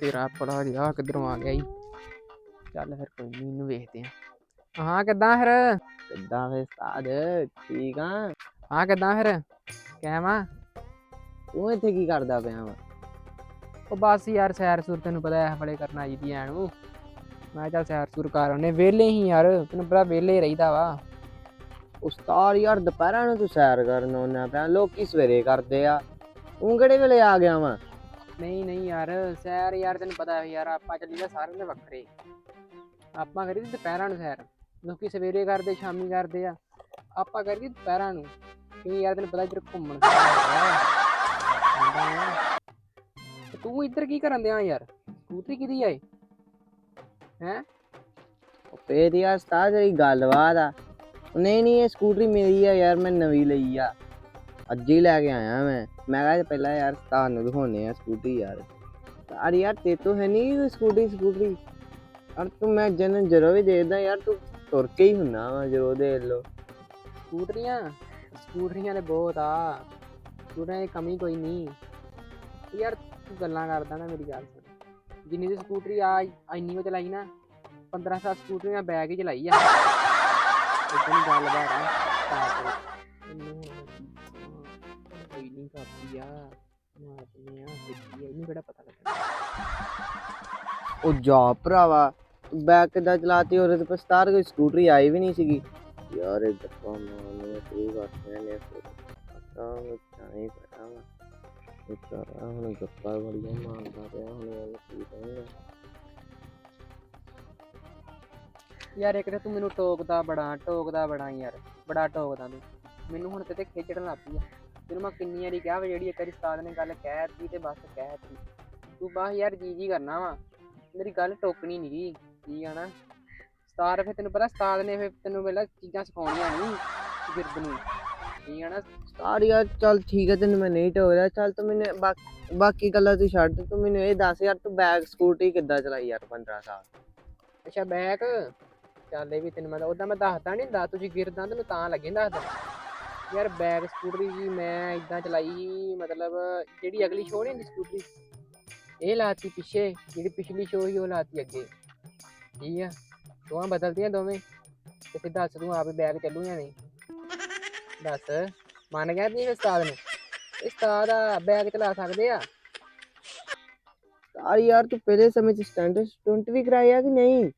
ਤੇਰਾ ਪੜਾ ਜਿਹਾ ਕਿੱਧਰੋਂ ਆ ਗਿਆ ਈ ਚੱਲ ਫਿਰ ਕੋਈ ਨਹੀਂ ਇਹਨੂੰ ਵੇਖਦੇ ਆ ਹਾਂ ਕਿੱਦਾਂ ਫਿਰ? ਕਿੱਦਾਂ ਵੇ ਉਸਤਾਦ? ਠੀਕ ਆ। ਹਾਂ ਕਿੱਦਾਂ ਫਿਰ? ਕਹਿਵਾ ਤੂੰ ਇੱਥੇ ਕੀ ਕਰਦਾ ਪਿਆ ਵਾ? ਉਹ ਬਸ ਯਾਰ ਸੈਰ ਸੂਰ ਤੈਨੂੰ ਪਤਾ ਐ ਬੜੇ ਕਰਨਾ ਆਈ ਦੀ ਨੂੰ ਮੈਂ ਚੱਲ ਸੈਰ ਸੂਰ ਕਰ ਆਉਨੇ ਵਿਹਲੇ ਹੀ ਯਾਰ ਤੈਨੂੰ ਪਤਾ ਵਿਹਲੇ ਹੀ ਰਹੀਦਾ ਵਾ। ਉਸਤਾਦ ਯਾਰ ਦੁਪਹਿਰਾਂ ਨੂੰ ਤੂੰ ਸੈਰ ਕਰਨ ਆਉਣਾ ਪਿਆ। ਲੋਕੀ ਸਵੇਰੇ ਕਰਦੇ ਆ। ਤੂੰ ਕਿਹੜੇ ਵੇਲੇ ਆ ਗਿਆ ਵਾ? ਨਹੀਂ ਨਹੀਂ ਯਾਰ ਸੈਰ ਯਾਰ ਤੈਨੂੰ ਪਤਾ ਹੈ ਯਾਰ ਆਪਾਂ ਚੱਲੀਦਾ ਸਾਰਿਆਂ ਦੇ ਵੱਖਰੇ। ਆਪਾਂ ਕਰੀ ਦੀ ਦੁਪਹਿਰਾਂ ਨੂੰ ਸੈਰ। ਲੋਕੀ ਸਵੇਰੇ ਕਰਦੇ ਸ਼ਾਮੀ ਕਰਦੇ ਆ। ਆਪਾਂ ਕਰੀ ਦੀ ਦੁਪਹਿਰਾਂ ਨੂੰ। ਕਿਉਂਕਿ ਯਾਰ ਤੈਨੂੰ ਪਤਾ ਇੱਧਰ ਘੁੰਮਣ ਆ। ਤੇ ਤੂੰ ਇੱਧਰ ਕੀ ਕਰਨ ਦਿਆਂ ਯਾਰ? ਸਕੂਟਰੀ ਕਿਹਦੀ ਆਏ ਹੈ? ਯਾਰ ਉਸਤਾਦ ਤੇਰੀ ਗੱਲਬਾਤ ਆ। ਨਹੀਂ ਨਹੀਂ ਇਹ ਸਕੂਟਰੀ ਮੇਰੀ ਆ ਯਾਰ ਮੈਂ ਨਵੀਂ ਲਈ ਆ। ਅੱਜ ਹੀ ਲੈ ਕੇ ਆਇਆ ਮੈਂ। ਮੈਂ ਕਿਹਾ ਪਹਿਲਾਂ ਯਾਰ ਉਸਤਾਦ ਨੂੰ ਆ ਸਕੂਟਰੀ ਯਾਰ। ਅਰੇ ਯਾਰ ਤੇ ਤੋਂ ਹੈ ਨਹੀਂ ਕੋਈ ਸਕੂਟਰੀ ਅਰ ਤੂੰ ਮੈਂ ਜਨ ਜਦੋਂ ਵੀ ਦੇਖਦਾ ਯਾਰ ਤੂੰ ਤੁਰ ਕੇ ਹੀ ਹੁੰਨਾ ਵਾ, ਜਦੋਂ ਦੇਖ ਲੋ ਸਕੂਟਰੀਆਂ ਸਕੂਟਰੀਆਂ ਦੇ ਬਹੁਤ ਆ। ਸਕੂਟਰੀਆਂ ਦੀ ਕਮੀ ਕੋਈ ਨਹੀਂ ਯਾਰ ਤੂੰ ਗੱਲਾਂ ਕਰਦਾ ਨਾ ਮੇਰੀ ਗੱਲ ਸੁਣ। ਜਿੰਨੀ ਦੀ ਸਕੂਟਰੀ ਆ, ਇੰਨੀ ਕੋ ਚਲਾਈ ਨਾ 15 ਸਾਲ ਸਕੂਟਰੀ ਮੈਂ ਬੈਗ ਹੀ ਚਲਾਈ ਆ। ਇਦਾਂ ਦੀ ਗੱਲ ਬਾਤ ਆ ਨਹੀਂ ਕਾਪੀ ਆ ਮਾਰਨੇ ਆ ਸਿੱਖੀ ਆ ਇਹਨੂੰ ਕਿਹੜਾ ਪਤਾ ਲੱਗਣਾ। ਉਹ ਜਾ ਭਰਾਵਾ ਬੈਕ ਕਿੱਦਾਂ ਚਲਾਤੀ ਉਹਦੇ ਤੇ ਪਸਤਾਰ ਕੋਈ ਸਕੂਟਰੀ ਆਈ ਵੀ ਨਹੀਂ ਸੀਗੀ। ਯਾਰ ਇਹ ਗੱਪਾਂ ਮਾਰਨੀਆਂ ਸ਼ੁਰੂ ਕਰਤੀਆਂ ਨੇ ਪਤਾ ਚਾਹੀ ਪਤਾ ਇਹ ਸਾਰਾ ਹੁਣ ਗੱਪਾਂ ਬੜੀਆਂ ਮਾਰਦਾ ਪਿਆ ਹੁਣ ਇਹ ਕੀ ਕਰਾਂਗਾ ਯਾਰ ਇੱਕ ਤਾਂ ਤੂੰ ਮੈਨੂੰ ਟੋਕਦਾ ਬੜਾ ਟੋਕਦਾ ਬੜਾ ਯਾਰ ਬੜਾ ਟੋਕਦਾ ਤੂੰ। ਮੈਨੂੰ ਹੁਣ ਕਿਤੇ ਖੇਚੜਨ ਲੱਗ ਪਈ ਆ। ਤੈਨੂੰ ਮੈਂ ਕਿੰਨੀ ਵਾਰੀ ਕਿਹਾ ਵਾ ਜਿਹੜੀ ਇੱਕ ਵਾਰੀ ਉਸਤਾਦ ਨੇ ਗੱਲ ਕਹਿਤੀ ਤੇ ਬਸ ਕਹਿਤੀ ਤੂੰ ਬਸ ਯਾਰ ਜੀ ਜੀ ਕਰਨਾ ਵਾ ਮੇਰੀ ਗੱਲ ਟੋਕਣੀ ਨਹੀਂ ਗਈ ਠੀਕ ਆ ਨਾ? ਉਸਤਾਦ ਫਿਰ ਤੈਨੂੰ ਪਤਾ ਉਸਤਾਦ ਨੇ ਫਿਰ ਤੈਨੂੰ ਪਹਿਲਾਂ ਚੀਜ਼ਾਂ ਸਿਖਾਉਣੀਆਂ ਨਹੀਂ ਗਿਰਦ ਨੂੰ ਠੀਕ ਆ ਨਾ? ਸਟਾਰ ਯਾਰ ਚੱਲ ਠੀਕ ਹੈ ਤੈਨੂੰ ਮੈਂ ਨਹੀਂ ਟੋਕ ਰਿਹਾ। ਚੱਲ ਤੂੰ ਮੈਨੂੰ ਬਾਕ- ਬਾਕੀ ਗੱਲਾਂ ਤੂੰ ਛੱਡ ਤੂੰ ਮੈਨੂੰ ਇਹ ਦੱਸ ਯਾਰ ਤੂੰ ਬੈਕ ਸਕੂਟਰੀ ਕਿੱਦਾਂ ਚਲਾਈ ਯਾਰ 15 ਸਾਲ? ਅੱਛਾ ਬੈਕ ਚੱਲ ਇਹ ਵੀ ਤੈਨੂੰ ਮੈਂ ਉਹਦਾ ਮੈਂ ਦੱਸਦਾ ਨਹੀਂ ਹੁੰਦਾ ਤੁਸੀਂ ਗਿਰਦਾਂ ਤੈਨੂੰ ਤਾਂ ਲੱਗੇ ਦੱਸਦਾ। ਯਾਰ ਬੈਕ ਸਕੂਟਰੀ ਜੀ ਮੈਂ ਇਦਾਂ ਚਲਾਈ ਸੀ, ਮਤਲਬ ਜਿਹੜੀ ਅਗਲੀ ਸ਼ੋਅ ਨਹੀਂ ਹੁੰਦੀ ਸਕੂਟਰੀ ਇਹ ਲਾਤੀ ਪਿੱਛੇ ਜਿਹੜੀ ਪਿਛਲੀ ਸ਼ੋਅ ਸੀ ਉਹ ਲਾਤੀ ਅੱਗੇ। ਠੀਕ ਆ? ਦੋਵਾਂ ਬਦਲਦੀਆਂ ਦੋਵੇਂ। ਤੇ ਫਿਰ ਦੱਸ ਤੂੰ ਆਪੇ ਬੈਗ ਚੱਲੂ ਜਾਂ ਨਹੀਂ? ਦੱਸ। ਮੰਨ ਗਿਆ ਨਹੀਂ ਉਸਤਾਦ ਨੂੰ? ਉਸਤਾਦ ਬੈਗ ਚਲਾ ਸਕਦੇ ਆ? ਸਟਾਰ ਯਾਰ ਤੂੰ ਪਹਿਲੇ ਸਮੇਂ ਚ ਸਟੰਟ ਸਟੰਟ ਵੀ ਕਰਾਇਆ ਕਿ ਨਹੀਂ?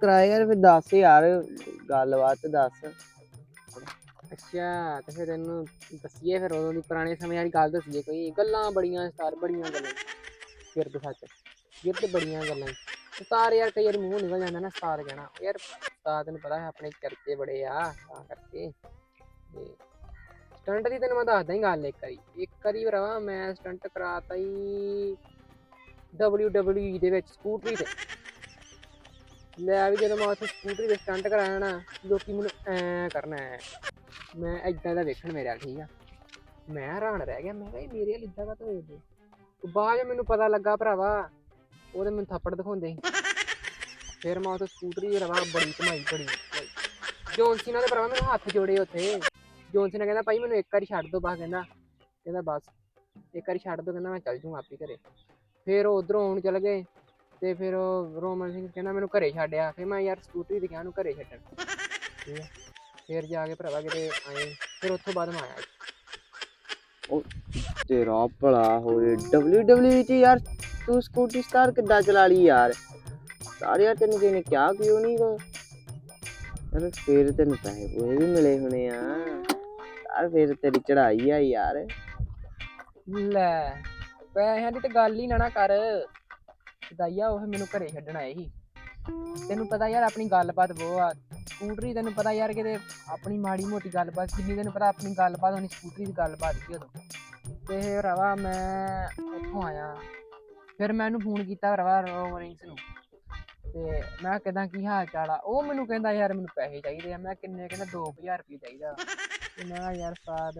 ਕਰਾਇਆ ਯਾਰ ਫਿਰ ਦੱਸ ਯਾਰ ਗੱਲਬਾਤ ਦੱਸ। ਅੱਛਾ, ਤੇ ਫਿਰ ਤੈਨੂੰ ਦੱਸੀਏ ਫਿਰ ਉਦੋਂ ਦੀ ਪੁਰਾਣੇ ਸਮੇਂ ਵਾਲੀ ਗੱਲ ਦੱਸੀਏ ਕੋਈ। ਗੱਲਾਂ ਬੜੀਆਂ ਸਤਾਰ ਬੜੀਆਂ ਗੱਲਾਂ ਗਿਰਦ ਸੱਚ, ਗਿਰਦ ਬੜੀਆਂ ਗੱਲਾਂ ਸਤਾਰ ਯਾਰ ਕਈ ਵਾਰ ਮੂੰਹ ਨਿਕਲ ਜਾਂਦਾ ਨਾ ਸਤਾਰ ਕਹਿਣਾ। ਯਾਰ ਸਤਾਰ ਤੈਨੂੰ ਪਤਾ ਹੈ ਆਪਣੇ ਚਰਚੇ ਬੜੇ ਆ, ਤਾਂ ਕਰਕੇ। ਤੇ ਸਟੰਟ ਦੀ ਤੈਨੂੰ ਮੈਂ ਦੱਸਦਾ ਹੀ ਗੱਲ ਇੱਕ ਵਾਰੀ। ਇੱਕ ਵਾਰੀ ਭਰਾਵਾ ਮੈਂ ਸਟੰਟ ਕਰਾਤਾ ਹੀ WWE ਦੇ ਵਿੱਚ, ਸਕੂਟਰੀ ਤੇ। ਲੈ ਵੀ ਜਦੋਂ ਮੈਂ ਉੱਥੇ ਸਕੂਟਰੀ ਦੇ ਸਟੰਟ ਕਰਾਇਆ ਨਾ, ਲੋਕੀ ਮੈਨੂੰ ਐ ਕਰਨਾ ਹੈ। ਮੈਂ ਏਦਾਂ ਦਾ ਵੇਖਣ ਮੇਰੇ ਵੱਲ ਠੀਕ ਆ। ਮੈਂ ਹੈਰਾਨ ਰਹਿ ਗਿਆ, ਮੈਂ ਕਿਹਾ ਇਹ ਮੇਰੇ ਵੱਲ ਇਦਾਂ ਦਾ ਵੇਖਦੇ ਉਹ ਬਾਅਦ 'ਚ ਮੈਨੂੰ ਪਤਾ ਲੱਗਾ ਭਰਾਵਾ ਉਹਦੇ ਮੈਨੂੰ ਥੱਪੜ ਦਿਖਾਉਂਦੇ ਸੀ। ਫਿਰ ਮੈਂ ਉੱਥੇ ਸਕੂਟਰੀ ਰਵਾ, ਬੜੀ ਕਮਾਈ ਬੜੀ ਕਮਾਈ। ਜੋਨਸੀ ਨਾਲ ਤੇ ਭਰਾਵਾ ਮੈਨੂੰ ਹੱਥ ਜੋੜੇ ਉੱਥੇ। ਜੋਨਸੀ ਨੇ ਕਹਿੰਦਾ, ਭਾਈ ਮੈਨੂੰ ਇੱਕ ਵਾਰੀ ਛੱਡ ਦੋ ਬਸ, ਕਹਿੰਦਾ। ਕਹਿੰਦਾ, ਬਸ, ਇੱਕ ਵਾਰੀ ਛੱਡ ਦੋ, ਕਹਿੰਦਾ, ਮੈਂ ਚੱਲ ਜੂ ਆਪੇ ਘਰੇ। ਫਿਰ ਉਹ ਉਧਰੋਂ ਆਉਣ ਚਲ ਗਏ ਤੇ ਫਿਰ ਉਹ ਰੋਮਨ ਸਿੰਘ ਕਹਿੰਦਾ, ਮੈਨੂੰ ਘਰੇ ਛੱਡਿਆ ਫਿਰ ਮੈਂ ਯਾਰ ਸਕੂਟਰੀ ਤੇ ਗਿਆ ਨੂੰ ਘਰੇ ਛੱਡਣ। ਠੀਕ ਹੈ ਫਿਰ ਜਾ ਕੇ ਭਰਾਵਾ ਕਿਤੇ ਆਏ ਫਿਰ ਉੱਥੋਂ ਬਾਅਦ ਮੈਂ ਆਇਆ। ਤੇਰਾ ਭਲਾ ਹੋਏ WWE ਚ ਯਾਰ ਤੂੰ ਸਕੂਟੀ ਸਟਾਰ ਕਿੱਦਾਂ ਚਲਾ ਲਈ ਯਾਰ? ਸਾਰੇ ਯਾਰ ਤੈਨੂੰ ਕਿਸੇ ਨੇ ਕਿਹਾ ਕਿਉਂ ਨਹੀਂ ਕੋ ਯਾਰ ਫੇਰ ਤੈਨੂੰ ਪੈਸੇ ਪੂਸੇ ਵੀ ਮਿਲੇ ਹੋਣੇ ਆ। ਯਾਰ ਫੇਰ ਤੇਰੀ ਚੜਾਈ ਆ ਯਾਰ। ਲੈ ਪੈਸਿਆਂ ਦੀ ਤੇ ਗੱਲ ਹੀ ਨਾ ਨਾ ਕਰ। ਸਦਾਈਆ ਉਹ ਮੈਨੂੰ ਘਰੇ ਛੱਡਣ ਆਏ ਸੀ। ਤੈਨੂੰ ਪਤਾ ਯਾਰ ਆਪਣੀ ਗੱਲਬਾਤ ਬਹੁਤ ਆ। ਸਕੂਟਰੀ ਤੈਨੂੰ ਪਤਾ ਯਾਰ ਕਿਤੇ ਆਪਣੀ ਮਾੜੀ ਮੋਟੀ ਗੱਲਬਾਤ, ਜਿੰਨੀ ਤੈਨੂੰ ਪਤਾ ਆਪਣੀ ਗੱਲਬਾਤ ਹੋਣੀ ਸਕੂਟਰੀ ਦੀ ਗੱਲਬਾਤ ਸੀ ਉਦੋਂ। ਤੇ ਰਵਾ ਮੈਂ ਉੱਥੋਂ ਆਇਆ। ਫਿਰ ਮੈਂ ਉਹਨੂੰ ਫੋਨ ਕੀਤਾ ਰਵਾ ਰੋਮਰਿੰਗਸ ਨੂੰ। ਤੇ ਮੈਂ ਕਿਦਾਂ, ਕੀ ਹਾਲ ਚਾਲ ਆ? ਉਹ ਮੈਨੂੰ ਕਹਿੰਦਾ ਯਾਰ ਮੈਨੂੰ ਪੈਸੇ ਚਾਹੀਦੇ ਆ। ਮੈਂ ਕਿੰਨੇ, ਕਹਿੰਦਾ 2000 ਰੁਪਏ ਚਾਹੀਦਾ। ਤੇ ਮੈਂ ਯਾਰ ਸਾਦ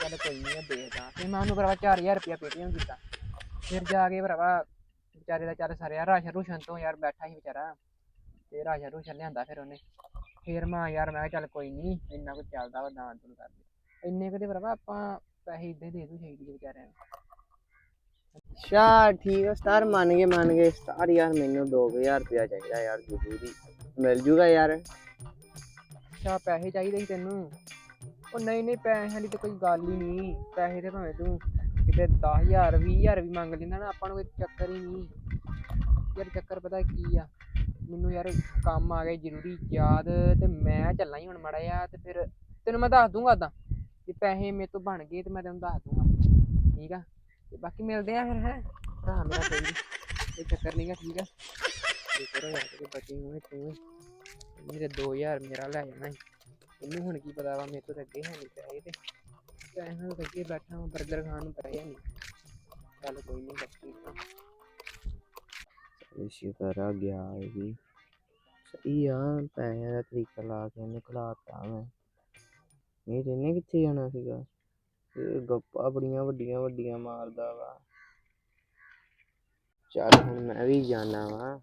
ਚੱਲ ਕੋਈ ਨਹੀਂ ਦੇਖਦਾ। ਫਿਰ ਮੈਂ ਉਹਨੂੰ ਭਰਾਵਾ 4000 ਰੁਪਇਆ ਪੇਟੀਐਮ ਕੀਤਾ। ਫਿਰ ਜਾ ਕੇ ਭਰਾਵਾ ਵਿਚਾਰੇ ਦਾ ਚੱਲ ਸਰਿਆ। ਰਾਸ਼ਨ ਰੂਸ਼ਨ ਤੋਂ ਯਾਰ ਬੈਠਾ ਸੀ ਵਿਚਾਰਾ। ਤੇ ਰਾਸ਼ਨ ਰੂਸ਼ਨ ਲਿਆਂਦਾ ਫਿਰ ਉਹਨੇ। ਫਿਰ ਮੈਂ ਯਾਰ ਮੈਂ ਕਿਹਾ ਚੱਲ ਕੋਈ ਨਹੀਂ ਇੰਨਾ ਕੁ ਚੱਲਦਾ ਵਾ ਦਾਨ ਤੁਨ ਕਰ ਦੇ। ਇੰਨੇ ਕਦੇ ਭਰਾਵਾ ਆਪਾਂ ਪੈਸੇ ਇਦਾਂ ਹੀ ਦੇ ਦੂ ਚਾਹੀਦੀ ਵਿਚਾਰਿਆਂ ਨੂੰ। ਅੱਛਾ ਠੀਕ ਆ ਸਟਾਰ ਮੰਨ ਗਏ ਮੰਨ ਗਏ। ਸਟਾਰ ਯਾਰ ਮੈਨੂੰ 2000 ਰੁਪਇਆ ਚਾਹੀਦਾ ਯਾਰ ਜ਼ਰੂਰੀ। ਮਿਲ ਜੂਗਾ ਯਾਰ? ਅੱਛਾ ਪੈਸੇ ਚਾਹੀਦੇ ਸੀ ਤੈਨੂੰ? ਉਹ ਨਹੀਂ ਨਹੀਂ ਪੈਸਿਆਂ ਦੀ ਤਾਂ ਕੋਈ ਗੱਲ ਹੀ ਨਹੀਂ। ਪੈਸੇ ਤੇ ਭਾਵੇਂ ਤੂੰ ਕਿਤੇ 10000 20000 ਵੀ ਮੰਗ ਲੈਂਦਾ ਨਾ ਆਪਾਂ ਨੂੰ ਕੋਈ ਚੱਕਰ ਹੀ ਨਹੀਂ। ਯਾਰ ਚੱਕਰ ਪਤਾ ਕੀ ਆ? ਮੈਨੂੰ ਯਾਰ ਕੰਮ ਆ ਗਿਆ ਜ਼ਰੂਰੀ ਯਾਦ ਤੇ ਮੈਂ ਚੱਲਾਂ ਹੀ ਹੁਣ ਮੜਾ ਆ ਤੇ ਫਿਰ ਤੈਨੂੰ ਮੈਂ ਦੱਸ ਦੂੰਗਾ ਉਦਾਂ ਜੇ ਪੈਸੇ ਮੇਰੇ ਤੋਂ ਬਣ ਗਏ ਤੇ ਮੈਂ ਤੈਨੂੰ ਦੱਸ ਦੂੰਗਾ। ਠੀਕ ਆ? ਤੇ ਬਾਕੀ ਮਿਲਦੇ ਆ ਫਿਰ, ਹੈ? ਭਰਾ ਮੇਰਾ ਕੋਈ ਨੀ। ਚੱਕਰ ਨਹੀਂਗਾ ਠੀਕ ਆ? ਤੇ ਕਰੋ ਯਾਰ ਕਿ ਬਚੀ ਹੋਏ ਤੂੰ ਮੇਰੇ 2000 ਮੇਰਾ ਲੈ ਜਾਣਾ ਸੀ। ਇਹਨੂੰ ਹੁਣ ਕੀ ਪਤਾ ਵਾ, ਮੇਰੇ ਤੋਂ ਅੱਗੇ ਹੈ ਨਹੀਂ ਪੈਸੇ ਤੇ। ਪੈਸੇ ਤੋਂ ਅੱਗੇ ਬੈਠਾ ਹਾਂ 버ਗਰ ਖਾਣ ਨੂੰ ਪੈਸੇ ਨਹੀਂ ਚੱਲ ਕੋਈ ਨਹੀਂ ਬੱਚੀ ਸ਼ੁਕਰ ਆ ਗਿਆ ਇਹ ਵੀ। ਸਹੀ ਆ, ਪੈਸਿਆਂ ਦਾ ਤਰੀਕਾ ਲਾ ਕੇ ਇਹਨੂੰ ਖਿਲਾਤਾ ਮੈਂ। ਨਹੀਂ ਤੇ ਇਹਨੇ ਕਿੱਥੇ ਜਾਣਾ ਸੀਗਾ? ਇਹ ਗੱਪਾਂ ਬੜੀਆਂ ਵੱਡੀਆਂ ਵੱਡੀਆਂ ਮਾਰਦਾ ਵਾ। ਚੱਲ ਹੁਣ ਮੈਂ ਵੀ ਜਾਣਾ ਵਾ।